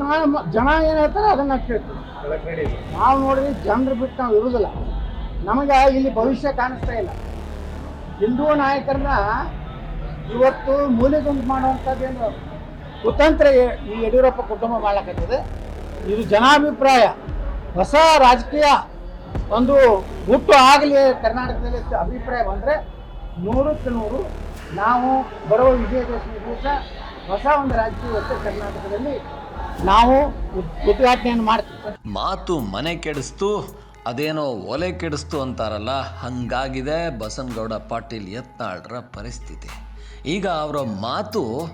ನಾನು ಜನ ಏನು ಹೇಳ್ತಾರೆ ಅದನ್ನ ಕೇಳ್ತೀವಿ ನಾವು ನೋಡಿದ್ರೆ ಜನರು ಬಿಟ್ಟು ನಾವು ಇರುವುದಿಲ್ಲ ನಮಗೆ ಇಲ್ಲಿ ಭವಿಷ್ಯ ಕಾಣಿಸ್ತಾ ಇಲ್ಲ. ಹಿಂದೂ ನಾಯಕರನ್ನ ಇವತ್ತು ಮೂಲೆಗುಂಟು ಮಾಡುವಂಥದ್ದೇನು ಕುತಂತ್ರ ಈ ಯಡಿಯೂರಪ್ಪ ಕುಟುಂಬ ಮಾಡಕತ್ತದೆ ಇದು ಜನಾಭಿಪ್ರಾಯ. ಹೊಸ ರಾಜಕೀಯ ಒಂದು ಹುಟ್ಟು ಆಗಲಿ ಕರ್ನಾಟಕದಲ್ಲಿ ಅಭಿಪ್ರಾಯ ಬಂದರೆ ನೂರಕ್ಕೆ ನೂರು ನಾವು ಬರುವ ವಿಜಯದಶಮಿ ದಿವಸ ಹೊಸ ಒಂದು ರಾಜಕೀಯ ಉತ್ತರ ಕರ್ನಾಟಕದಲ್ಲಿ ನಾವು ಉದ್- ಉದ್ಘಾಟನೆಯನ್ನು ಮಾಡ್ತೀವಿ. ಮಾತು ಮನೆ ಕೆಡಿಸ್ತು, ಅದೇನೋ ಒಲೆ ಕೆಡಿಸ್ತು ಅಂತಾರಲ್ಲ, ಹಂಗಾಗಿದೆ ಬಸನಗೌಡ ಪಾಟೀಲ್ ಯತ್ನಾಳ್ರ ಪರಿಸ್ಥಿತಿ. ಈಗ ಅವರ ಮಾತು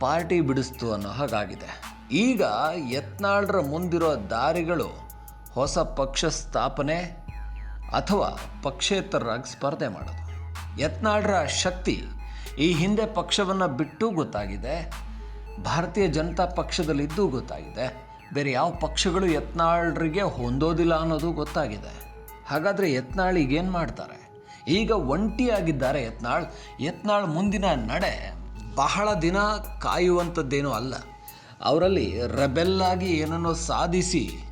ಪಾರ್ಟಿ ಬಿಡಿಸ್ತು ಅನ್ನೋ ಹಾಗಾಗಿದೆ. ಈಗ ಯತ್ನಾಳ್ರ ಮುಂದಿರೋ ದಾರಿಗಳು ಹೊಸ ಪಕ್ಷ ಸ್ಥಾಪನೆ ಅಥವಾ ಪಕ್ಷೇತರರಾಗಿ ಸ್ಪರ್ಧೆ ಮಾಡೋದು. ಯತ್ನಾಳ್ರ ಶಕ್ತಿ ಈ ಹಿಂದೆ ಪಕ್ಷವನ್ನು ಬಿಟ್ಟು ಗೊತ್ತಾಗಿದೆ. ಭಾರತೀಯ ಜನತಾ ಪಕ್ಷದಲ್ಲಿದ್ದೂ ಗೊತ್ತಾಗಿದೆ. ಬೇರೆ ಯಾವ ಪಕ್ಷಗಳು ಯತ್ನಾಳ್ರಿಗೆ ಹೊಂದೋದಿಲ್ಲ ಅನ್ನೋದು ಗೊತ್ತಾಗಿದೆ. ಹಾಗಾದರೆ ಯತ್ನಾಳ್ ಈಗೇನು ಮಾಡ್ತಾರೆ? ಈಗ ಒಂಟಿಯಾಗಿದ್ದಾರೆ ಯತ್ನಾಳ್. ಯತ್ನಾಳ್ ಮುಂದಿನ ನಡೆ ಬಹಳ ದಿನ ಕಾಯುವಂಥದ್ದೇನೂ ಅಲ್ಲ. ಅವರಲ್ಲಿ ರೆಬೆಲ್ಲಾಗಿ ಏನನ್ನೋ ಸಾಧಿಸಿ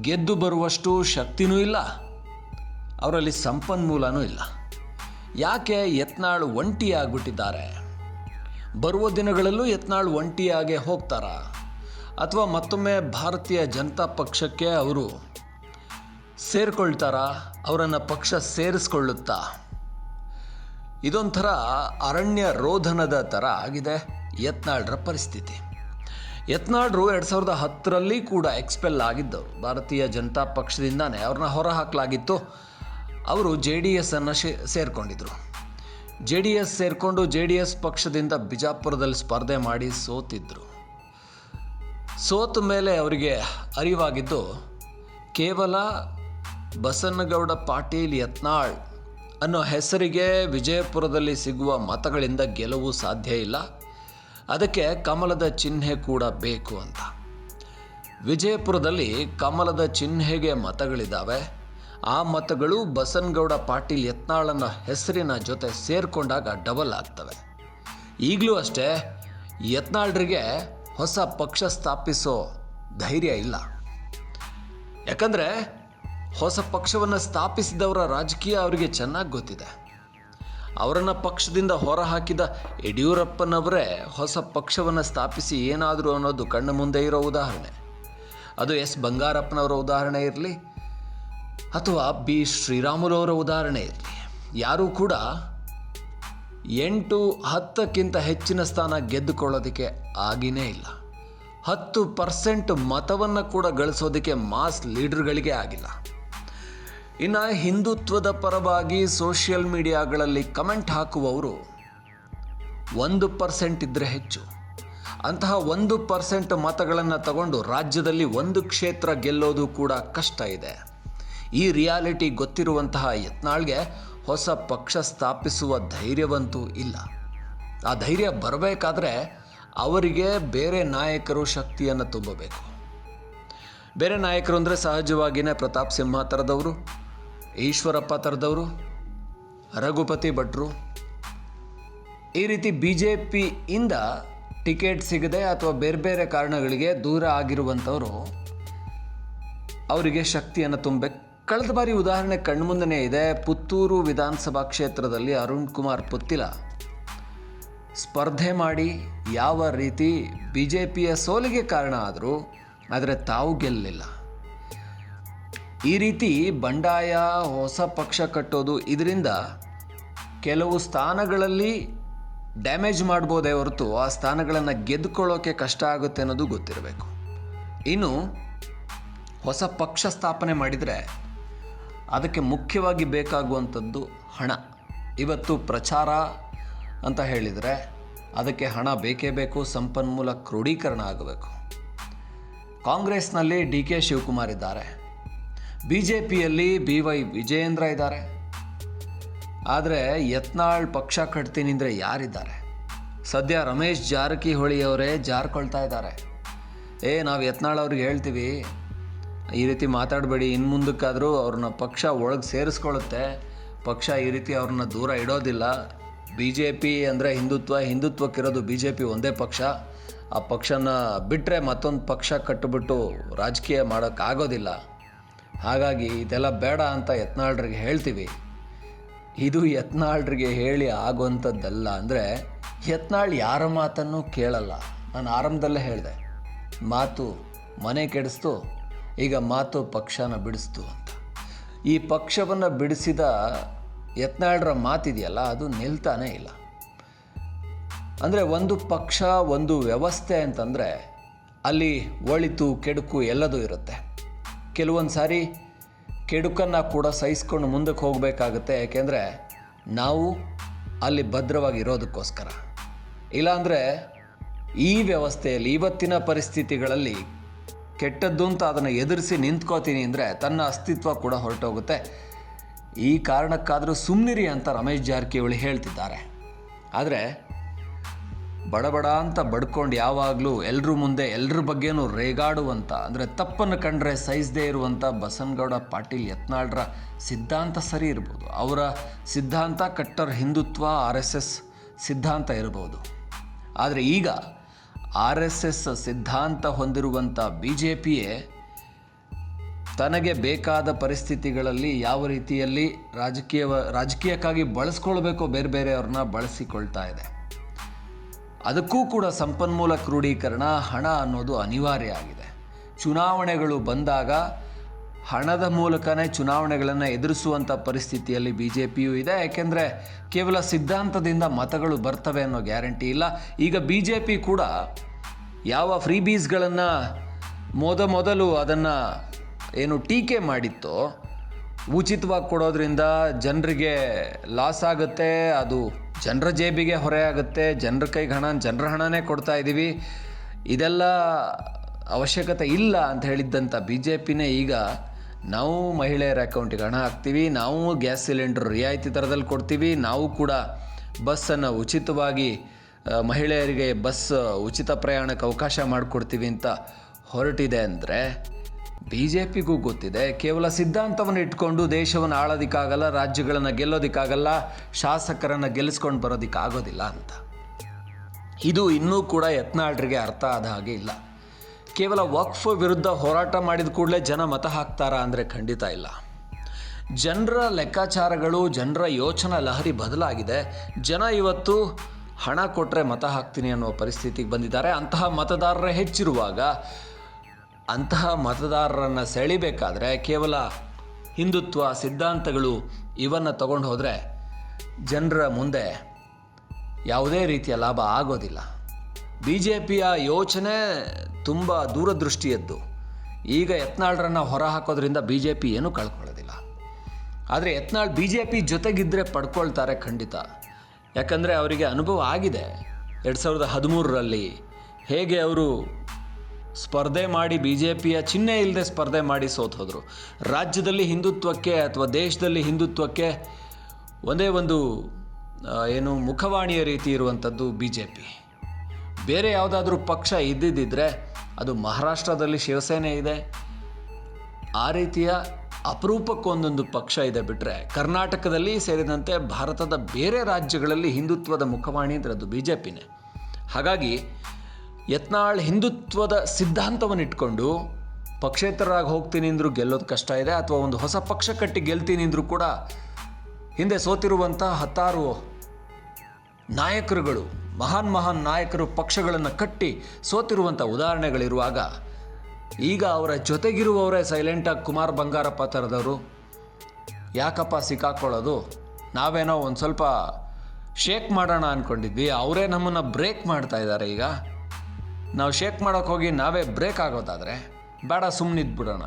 ಗೆದ್ದು ಬರುವಷ್ಟು ಶಕ್ತಿನೂ ಇಲ್ಲ. ಅವರಲ್ಲಿ ಸಂಪನ್ಮೂಲನೂ ಇಲ್ಲ. ಯಾಕೆ ಯತ್ನಾಳ್ ಒಂಟಿಯಾಗ್ಬಿಟ್ಟಿದ್ದಾರೆ? ಬರುವ ದಿನಗಳಲ್ಲೂ ಯತ್ನಾಳ್ ಒಂಟಿಯಾಗೆ ಹೋಗ್ತಾರಾ? ಅಥವಾ ಮತ್ತೊಮ್ಮೆ ಭಾರತೀಯ ಜನತಾ ಪಕ್ಷಕ್ಕೆ ಅವರು ಸೇರಿಕೊಳ್ತಾರಾ? ಅವರನ್ನು ಪಕ್ಷ ಸೇರಿಸ್ಕೊಳ್ಳುತ್ತಾ? ಇದೊಂಥರ ಅರಣ್ಯ ರೋಧನದ ಥರ ಆಗಿದೆ ಯತ್ನಾಳ್ರ ಪರಿಸ್ಥಿತಿ. ಯತ್ನಾಳ್ರು ಎರಡು ಸಾವಿರದ ಹತ್ತರಲ್ಲಿ ಕೂಡ ಎಕ್ಸ್ಪೆಲ್ ಆಗಿದ್ದವರು. ಭಾರತೀಯ ಜನತಾ ಪಕ್ಷದಿಂದಾನೇ ಅವ್ರನ್ನ ಹೊರ ಹಾಕಲಾಗಿತ್ತು. ಅವರು ಜೆ ಡಿ ಎಸ್ಸನ್ನು ಶೇ, ಸೇರಿಕೊಂಡಿದ್ರು. ಜೆ ಡಿ ಎಸ್ ಸೇರಿಕೊಂಡು ಜೆ ಡಿ ಎಸ್ ಪಕ್ಷದಿಂದ ಬಿಜಾಪುರದಲ್ಲಿ ಸ್ಪರ್ಧೆ ಮಾಡಿ ಸೋತಿದ್ದರು ಸೋತ ಮೇಲೆ ಅವರಿಗೆ ಅರಿವಾಗಿದ್ದು, ಕೇವಲ ಬಸನ್ನಗೌಡ ಪಾಟೀಲ್ ಯತ್ನಾಳ್ ಅನ್ನೋ ಹೆಸರಿಗೆ ವಿಜಯಪುರದಲ್ಲಿ ಸಿಗುವ ಮತಗಳಿಂದ ಗೆಲುವು ಸಾಧ್ಯ ಇಲ್ಲ. ಅದಕ್ಕೆ ಕಮಲದ ಚಿಹ್ನೆ ಕೂಡ ಬೇಕು ಅಂತ. ವಿಜಯಪುರದಲ್ಲಿ ಕಮಲದ ಚಿಹ್ನೆಗೆ ಮತಗಳಿದ್ದಾವೆ ಆ ಮತಗಳು ಬಸನ್ಗೌಡ ಪಾಟೀಲ್ ಯತ್ನಾಳನ ಹೆಸರಿನ ಜೊತೆ ಸೇರಿಕೊಂಡಾಗ ಡಬಲ್ ಆಗ್ತವೆ. ಈಗಲೂ ಅಷ್ಟೇ ಯತ್ನಾಳ್ರಿಗೆ ಹೊಸ ಪಕ್ಷ ಸ್ಥಾಪಿಸೋ ಧೈರ್ಯ ಇಲ್ಲ. ಯಾಕಂದರೆ ಹೊಸ ಪಕ್ಷವನ್ನು ಸ್ಥಾಪಿಸಿದವರ ರಾಜಕೀಯ ಅವರಿಗೆ ಚೆನ್ನಾಗಿ ಗೊತ್ತಿದೆ. ಅವರನ್ನು ಪಕ್ಷದಿಂದ ಹೊರಹಾಕಿದ ಯಡಿಯೂರಪ್ಪನವರೇ ಹೊಸ ಪಕ್ಷವನ್ನು ಸ್ಥಾಪಿಸಿ ಏನಾದರೂ ಅನ್ನೋದು ಕಣ್ಣು ಮುಂದೆ ಇರೋ ಉದಾಹರಣೆ. ಅದು ಎಸ್ ಬಂಗಾರಪ್ಪನವರ ಉದಾಹರಣೆ ಇರಲಿ ಅಥವಾ ಬಿ. ಶ್ರೀರಾಮುಲುವರ ಉದಾಹರಣೆ ಇರಲಿ ಯಾರೂ ಕೂಡ ಎಂಟು ಹತ್ತಕ್ಕಿಂತ ಹೆಚ್ಚಿನ ಸ್ಥಾನ ಗೆದ್ದುಕೊಳ್ಳೋದಕ್ಕೆ ಆಗಿನೇ ಇಲ್ಲ. ಹತ್ತು ಪರ್ಸೆಂಟ್ ಮತವನ್ನು ಕೂಡ ಗಳಿಸೋದಕ್ಕೆ ಮಾಸ್ ಲೀಡರ್ಗಳಿಗೆ ಆಗಿಲ್ಲ. ಇನ್ನು ಹಿಂದುತ್ವದ ಪರವಾಗಿ ಸೋಷಿಯಲ್ ಮೀಡಿಯಾಗಳಲ್ಲಿ ಕಮೆಂಟ್ ಹಾಕುವವರು ಒಂದು ಪರ್ಸೆಂಟ್ ಇದ್ದರೆ ಹೆಚ್ಚು. ಅಂತಹ ಒಂದು ಪರ್ಸೆಂಟ್ ಮತಗಳನ್ನು ತಗೊಂಡು ರಾಜ್ಯದಲ್ಲಿ ಒಂದು ಕ್ಷೇತ್ರ ಗೆಲ್ಲೋದು ಕೂಡ ಕಷ್ಟ ಇದೆ. ಈ ರಿಯಾಲಿಟಿ ಗೊತ್ತಿರುವಂತಹ ಯತ್ನಾಳ್ಗೆ ಹೊಸ ಪಕ್ಷ ಸ್ಥಾಪಿಸುವ ಧೈರ್ಯವಂತೂ ಇಲ್ಲ. ಆ ಧೈರ್ಯ ಬರಬೇಕಾದ್ರೆ ಅವರಿಗೆ ಬೇರೆ ನಾಯಕರು ಶಕ್ತಿಯನ್ನು ತುಂಬಬೇಕು. ಬೇರೆ ನಾಯಕರು ಅಂದರೆ ಸಹಜವಾಗಿಯೇ ಪ್ರತಾಪ್ ಸಿಂಹ ಥರದವರು, ಈಶ್ವರಪ್ಪ ಥರದವರು, ರಘುಪತಿ ಭಟ್ರು. ಈ ರೀತಿ ಬಿ ಜೆ ಪಿಯಿಂದ ಟಿಕೆಟ್ ಸಿಗದೆ ಅಥವಾ ಬೇರೆ ಬೇರೆ ಕಾರಣಗಳಿಗೆ ದೂರ ಆಗಿರುವಂಥವರು ಅವರಿಗೆ ಶಕ್ತಿಯನ್ನು ತುಂಬಬೇಕು ಕಳೆದ ಬಾರಿ ಉದಾಹರಣೆ ಕಣ್ಮುಂದನೇ ಇದೆ. ಪುತ್ತೂರು ವಿಧಾನಸಭಾ ಕ್ಷೇತ್ರದಲ್ಲಿ ಅರುಣ್ ಕುಮಾರ್ ಪುತ್ತಿಲ. ಸ್ಪರ್ಧೆ ಮಾಡಿ ಯಾವ ರೀತಿ ಬಿ ಜೆ ಪಿಯ ಸೋಲಿಗೆ ಕಾರಣ ಆದರೂ ಆದರೆ ತಾವು ಗೆಲ್ಲಲಿಲ್ಲ ಈ ರೀತಿ ಬಂಡಾಯ, ಹೊಸ ಪಕ್ಷ ಕಟ್ಟೋದು ಇದರಿಂದ ಕೆಲವು ಸ್ಥಾನಗಳಲ್ಲಿ ಡ್ಯಾಮೇಜ್ ಮಾಡ್ಬೋದೇ ಹೊರತು ಆ ಸ್ಥಾನಗಳನ್ನು ಗೆದ್ದುಕೊಳ್ಳೋಕೆ ಕಷ್ಟ ಆಗುತ್ತೆ ಅನ್ನೋದು ಗೊತ್ತಿರಬೇಕು. ಇನ್ನು ಹೊಸ ಪಕ್ಷ ಸ್ಥಾಪನೆ ಮಾಡಿದರೆ ಅದಕ್ಕೆ ಮುಖ್ಯವಾಗಿ ಬೇಕಾಗುವಂಥದ್ದು ಹಣ. ಇವತ್ತು ಪ್ರಚಾರ ಅಂತ ಹೇಳಿದರೆ ಅದಕ್ಕೆ ಹಣ ಬೇಕೇ ಬೇಕು, ಸಂಪನ್ಮೂಲ ಕ್ರೋಢೀಕರಣ ಆಗಬೇಕು. ಕಾಂಗ್ರೆಸ್ನಲ್ಲಿ ಡಿ ಕೆ ಶಿವಕುಮಾರ್ ಇದ್ದಾರೆ. ಬಿ ಜೆ ಪಿಯಲ್ಲಿ ಬಿ ವೈ ವಿಜಯೇಂದ್ರ ಇದ್ದಾರೆ. ಆದರೆ ಯತ್ನಾಳ್ ಪಕ್ಷ ಕಟ್ತೀನಿ ಅಂದರೆ ಯಾರಿದ್ದಾರೆ? ಸದ್ಯ ರಮೇಶ್ ಜಾರಕಿಹೊಳಿ ಅವರೇ ಜಾರ್ಕೊಳ್ತಾ ಇದ್ದಾರೆ. ಏ, ನಾವು ಯತ್ನಾಳ್ ಅವ್ರಿಗೆ ಹೇಳ್ತೀವಿ ಈ ರೀತಿ ಮಾತಾಡಬೇಡಿ. ಇನ್ನು ಮುಂದಕ್ಕಾದರೂ ಅವ್ರನ್ನ ಪಕ್ಷ ಒಳಗೆ ಸೇರಿಸ್ಕೊಳ್ಳುತ್ತೆ ಪಕ್ಷ ಈ ರೀತಿ ಅವ್ರನ್ನ ದೂರ ಇಡೋದಿಲ್ಲ. ಬಿ ಜೆ ಪಿ ಅಂದರೆ ಹಿಂದುತ್ವ, ಹಿಂದುತ್ವಕ್ಕಿರೋದು ಬಿ ಜೆ ಪಿ ಒಂದೇ ಪಕ್ಷ. ಆ ಪಕ್ಷನ ಬಿಟ್ಟರೆ ಮತ್ತೊಂದು ಪಕ್ಷ ಕಟ್ಟಿಬಿಟ್ಟು ರಾಜಕೀಯ ಮಾಡೋಕ್ಕಾಗೋದಿಲ್ಲ ಹಾಗಾಗಿ ಇದೆಲ್ಲ ಬೇಡ ಅಂತ ಯತ್ನಾಳ್ರಿಗೆ ಹೇಳ್ತೀವಿ. ಇದು ಯತ್ನಾಳ್ರಿಗೆ ಹೇಳಿ ಆಗುವಂಥದ್ದಲ್ಲ ಅಂದರೆ ಯತ್ನಾಳ್ ಯಾರ ಮಾತನ್ನು ಕೇಳಲ್ಲ. ನಾನು ಆರಂಭದಲ್ಲೇ ಹೇಳಿದೆ. ಮಾತು ಮನೆ ಕೆಡಿಸ್ತು ಈಗ ಮಾತು ಪಕ್ಷನ ಬಿಡಿಸ್ತು ಅಂತ. ಈ ಪಕ್ಷವನ್ನು ಬಿಡಿಸಿದ ಯತ್ನಾಳ್ರ ಮಾತಿದೆಯಲ್ಲ, ಅದು ನಿಲ್ತಾನೇ ಇಲ್ಲ. ಅಂದರೆ ಒಂದು ಪಕ್ಷ, ಒಂದು ವ್ಯವಸ್ಥೆ ಅಂತಂದರೆ ಅಲ್ಲಿ ಒಳಿತು, ಕೆಡುಕು ಎಲ್ಲದೂ ಇರುತ್ತೆ. ಕೆಲವೊಂದು ಸಾರಿ ಕೆಡುಕನ್ನು ಕೂಡ ಸಹಿಸ್ಕೊಂಡು ಮುಂದಕ್ಕೆ ಹೋಗಬೇಕಾಗುತ್ತೆ, ಯಾಕೆಂದರೆ ನಾವು ಅಲ್ಲಿ ಭದ್ರವಾಗಿ ಇರೋದಕ್ಕೋಸ್ಕರ ಇಲ್ಲಾಂದರೆ ಈ ವ್ಯವಸ್ಥೆಯಲ್ಲಿ, ಇವತ್ತಿನ ಪರಿಸ್ಥಿತಿಗಳಲ್ಲಿ ಕೆಟ್ಟದ್ದು ಅಂತ ಅದನ್ನು ಎದುರಿಸಿ ನಿಂತ್ಕೋತೀನಿ ಅಂದರೆ ತನ್ನ ಅಸ್ತಿತ್ವ ಕೂಡ ಹೊರಟೋಗುತ್ತೆ. ಈ ಕಾರಣಕ್ಕಾದರೂ ಸುಮ್ಮನಿರಿ ಅಂತ ರಮೇಶ್ ಜಾರಕಿಹೊಳಿ ಹೇಳ್ತಿದ್ದಾರೆ. ಆದರೆ ಬಡಬಡ ಅಂತ ಬಡ್ಕೊಂಡು ಯಾವಾಗಲೂ ಎಲ್ಲರೂ ಮುಂದೆ ಎಲ್ಲರ ಬಗ್ಗೆನೂ ರೇಗಾಡುವಂಥ ಅಂದರೆ ತಪ್ಪನ್ನು ಕಂಡ್ರೆ ಸಹಿಸದೇ ಇರುವಂಥ ಬಸನಗೌಡ ಪಾಟೀಲ್ ಯತ್ನಾಳ್ರ ಸಿದ್ಧಾಂತ ಸರಿ ಇರ್ಬೋದು. ಅವರ ಸಿದ್ಧಾಂತ ಕಟ್ಟರ್ ಹಿಂದುತ್ವ ಆರ್ ಎಸ್ ಎಸ್ ಸಿದ್ಧಾಂತ ಇರ್ಬೋದು. ಆದರೆ ಈಗ ಆರ್ ಎಸ್ ಎಸ್ ಸಿದ್ಧಾಂತ ಹೊಂದಿರುವಂಥ ಬಿ ಜೆ ಪಿಯೇ ತನಗೆ ಬೇಕಾದ ಪರಿಸ್ಥಿತಿಗಳಲ್ಲಿ ಯಾವ ರೀತಿಯಲ್ಲಿ ರಾಜಕೀಯ, ರಾಜಕೀಯಕ್ಕಾಗಿ ಬಳಸ್ಕೊಳ್ಬೇಕೋ ಬೇರೆ ಬೇರೆಯವ್ರನ್ನ ಬಳಸಿಕೊಳ್ತಾ ಇದೆ. ಅದಕ್ಕೂ ಕೂಡ ಸಂಪನ್ಮೂಲ ಕ್ರೋಢೀಕರಣ ಹಣ ಅನ್ನೋದು ಅನಿವಾರ್ಯ ಆಗಿದೆ. ಚುನಾವಣೆಗಳು ಬಂದಾಗ ಹಣದ ಮೂಲಕನೇ ಚುನಾವಣೆಗಳನ್ನು ಎದುರಿಸುವಂಥ ಪರಿಸ್ಥಿತಿಯಲ್ಲಿ ಬಿ ಜೆ ಪಿಯು ಇದೆ. ಯಾಕೆಂದರೆ ಕೇವಲ ಸಿದ್ಧಾಂತದಿಂದ ಮತಗಳು ಬರ್ತವೆ ಅನ್ನೋ ಗ್ಯಾರಂಟಿ ಇಲ್ಲ. ಈಗ ಬಿ ಜೆ ಪಿ ಕೂಡ ಯಾವ ಫ್ರೀ ಬೀಸ್ಗಳನ್ನು ಮೊದ ಮೊದಲು ಅದನ್ನು ಏನು ಟೀಕೆ ಮಾಡಿತ್ತೋ, ಉಚಿತವಾಗಿ ಕೊಡೋದ್ರಿಂದ ಜನರಿಗೆ ಲಾಸ್ ಆಗುತ್ತೆ, ಅದು ಜನರ ಜೇಬಿಗೆ ಹೊರೆ ಆಗುತ್ತೆ, ಜನರ ಕೈಗೆ ಹಣ, ಜನರ ಹಣನೇ ಕೊಡ್ತಾ ಇದ್ದೀವಿ ಇದೆಲ್ಲ ಅವಶ್ಯಕತೆ ಇಲ್ಲ ಅಂತ ಹೇಳಿದ್ದಂಥ ಬಿ ಜೆ ಪಿನೇ ಈಗ ನಾವು ಮಹಿಳೆಯರ ಅಕೌಂಟಿಗೆ ಹಣ ಹಾಕ್ತೀವಿ, ನಾವು ಗ್ಯಾಸ್ ಸಿಲಿಂಡರ್ ರಿಯಾಯಿತಿ ದರದಲ್ಲಿ ಕೊಡ್ತೀವಿ, ನಾವು ಕೂಡ ಬಸ್ಸನ್ನು ಉಚಿತವಾಗಿ ಮಹಿಳೆಯರಿಗೆ ಬಸ್ ಉಚಿತ ಪ್ರಯಾಣಕ್ಕೆ ಅವಕಾಶ ಮಾಡಿಕೊಡ್ತೀವಿ ಅಂತ ಹೊರಟಿದೆ ಅಂದರೆ ಬಿ ಜೆ ಪಿಗೂ ಗೊತ್ತಿದೆ. ಕೇವಲ ಸಿದ್ಧಾಂತವನ್ನು ಇಟ್ಕೊಂಡು ದೇಶವನ್ನು ಆಳೋದಕ್ಕಾಗಲ್ಲ, ರಾಜ್ಯಗಳನ್ನು ಗೆಲ್ಲೋದಕ್ಕಾಗಲ್ಲ, ಶಾಸಕರನ್ನು ಗೆಲ್ಲಿಸ್ಕೊಂಡು ಬರೋದಕ್ಕಾಗೋದಿಲ್ಲ ಅಂತ. ಇದು ಇನ್ನೂ ಕೂಡ ಯತ್ನಾಳ್ರಿಗೆ ಅರ್ಥ ಆದ ಹಾಗೆ ಇಲ್ಲ. ಕೇವಲ ವಕ್ಫ್ ವಿರುದ್ಧ ಹೋರಾಟ ಮಾಡಿದ ಕೂಡಲೇ ಜನ ಮತ ಹಾಕ್ತಾರಾ ಅಂದರೆ ಖಂಡಿತ ಇಲ್ಲ. ಜನರ ಲೆಕ್ಕಾಚಾರಗಳು, ಜನರ ಯೋಚನಾ ಲಹರಿ ಬದಲಾಗಿದೆ. ಜನ ಇವತ್ತು ಹಣ ಕೊಟ್ಟರೆ ಮತ ಹಾಕ್ತೀನಿ ಅನ್ನೋ ಪರಿಸ್ಥಿತಿಗೆ ಬಂದಿದ್ದಾರೆ. ಅಂತಹ ಮತದಾರರೇ ಹೆಚ್ಚಿರುವಾಗ ಅಂತಹ ಮತದಾರರನ್ನು ಸೆಳಿಬೇಕಾದ್ರೆ ಕೇವಲ ಹಿಂದುತ್ವ, ಸಿದ್ಧಾಂತಗಳು ಇವನ್ನು ತಗೊಂಡು ಹೋದರೆ ಜನರ ಮುಂದೆ ಯಾವುದೇ ರೀತಿಯ ಲಾಭ ಆಗೋದಿಲ್ಲ. ಬಿ ಜೆ ಪಿಯ ಯೋಚನೆ ತುಂಬ ದೂರದೃಷ್ಟಿಯದ್ದು. ಈಗ ಯತ್ನಾಳ್ರನ್ನು ಹೊರ ಹಾಕೋದ್ರಿಂದ ಬಿ ಜೆ ಪಿ ಏನೂ ಕಳ್ಕೊಳ್ಳೋದಿಲ್ಲ. ಆದರೆ ಯತ್ನಾಳ್ ಬಿ ಜೆ ಪಿ ಜೊತೆಗಿದ್ದರೆ ಪಡ್ಕೊಳ್ತಾರೆ ಖಂಡಿತ. ಯಾಕಂದರೆ ಅವರಿಗೆ ಅನುಭವ ಆಗಿದೆ. ಎರಡು ಸಾವಿರದ ಹದಿಮೂರರಲ್ಲಿ ಹೇಗೆ ಅವರು ಸ್ಪರ್ಧೆ ಮಾಡಿ ಬಿ ಜೆ ಪಿಯ ಚಿಹ್ನೆ ಇಲ್ಲದೆ ಸ್ಪರ್ಧೆ ಮಾಡಿ ಸೋತೋದ್ರು ರಾಜ್ಯದಲ್ಲಿ ಹಿಂದುತ್ವಕ್ಕೆ ಅಥವಾ ದೇಶದಲ್ಲಿ ಹಿಂದುತ್ವಕ್ಕೆ ಒಂದೇ ಒಂದು ಏನು ಮುಖವಾಣಿಯ ರೀತಿ ಇರುವಂಥದ್ದು ಬಿ ಜೆ ಪಿ ಬೇರೆ ಯಾವುದಾದ್ರೂ ಪಕ್ಷ ಇದ್ದಿದ್ದರೆ ಅದು ಮಹಾರಾಷ್ಟ್ರದಲ್ಲಿ ಶಿವಸೇನೆ ಇದೆ. ಆ ರೀತಿಯ ಅಪರೂಪಕ್ಕೊಂದೊಂದು ಪಕ್ಷ ಇದೆ ಬಿಟ್ಟರೆ ಕರ್ನಾಟಕದಲ್ಲಿ ಸೇರಿದಂತೆ ಭಾರತದ ಬೇರೆ ರಾಜ್ಯಗಳಲ್ಲಿ ಹಿಂದುತ್ವದ ಮುಖವಾಣಿ ಅಂದರೆ ಅದು ಬಿ ಜೆ ಪಿನೇ ಹಾಗಾಗಿ ಯತ್ನಾಳ್ ಹಿಂದುತ್ವದ ಸಿದ್ಧಾಂತವನ್ನು ಇಟ್ಕೊಂಡು ಪಕ್ಷೇತರರಾಗಿ ಹೋಗ್ತೀನಿ ಅಂದರೂ ಗೆಲ್ಲೋದು ಕಷ್ಟ ಇದೆ ಅಥವಾ ಒಂದು ಹೊಸ ಪಕ್ಷ ಕಟ್ಟಿ ಗೆಲ್ತೀನಿ ಅಂದರೂ ಕೂಡ ಹಿಂದೆ ಸೋತಿರುವಂಥ ಹತ್ತಾರು ನಾಯಕರುಗಳು ಮಹಾನ್ ಮಹಾನ್ ನಾಯಕರು ಪಕ್ಷಗಳನ್ನು ಕಟ್ಟಿ ಸೋತಿರುವಂಥ ಉದಾಹರಣೆಗಳಿರುವಾಗ, ಈಗ ಅವರ ಜೊತೆಗಿರುವವರೇ ಸೈಲೆಂಟಾಗಿ ಕುಮಾರ್ ಬಂಗಾರಪ್ಪ ಥರದವರು ಯಾಕಪ್ಪ ಸಿಕ್ಕಾಕೊಳ್ಳೋದು? ನಾವೇನೋ ಒಂದು ಸ್ವಲ್ಪ ಶೇಕ್ ಮಾಡೋಣ ಅಂದ್ಕೊಂಡಿದ್ವಿ ಅವರೇ ನಮ್ಮನ್ನು ಬ್ರೇಕ್ ಮಾಡ್ತಾ ಇದ್ದಾರೆ ಈಗ. ನಾವು ಶೇಕ್ ಮಾಡೋಕ್ಕೆ ಹೋಗಿ ನಾವೇ ಬ್ರೇಕ್ ಆಗೋದಾದರೆ ಬೇಡ ಸುಮ್ಮನಿದ್ಬಿಡೋಣ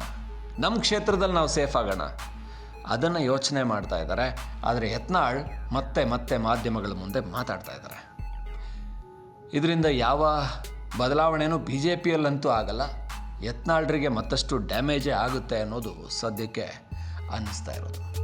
ನಮ್ಮ ಕ್ಷೇತ್ರದಲ್ಲಿ ನಾವು ಸೇಫ್ ಆಗೋಣ. ಅದನ್ನು ಯೋಚನೆ ಮಾಡ್ತಾ ಇದ್ದಾರೆ. ಆದರೆ ಯತ್ನಾಳ್ ಮತ್ತೆ ಮತ್ತೆ ಮಾಧ್ಯಮಗಳ ಮುಂದೆ ಮಾತಾಡ್ತಾ ಇದ್ದಾರೆ. ಇದರಿಂದ ಯಾವ ಬದಲಾವಣೆಯೂ ಬಿ ಜೆ ಪಿಯಲ್ಲಂತೂ ಆಗಲ್ಲ. ಯತ್ನಾಳ್ರಿಗೆ ಮತ್ತಷ್ಟು ಡ್ಯಾಮೇಜೇ ಆಗುತ್ತೆ ಅನ್ನೋದು ಸದ್ಯಕ್ಕೆ ಅನ್ನಿಸ್ತಾ ಇರೋದು.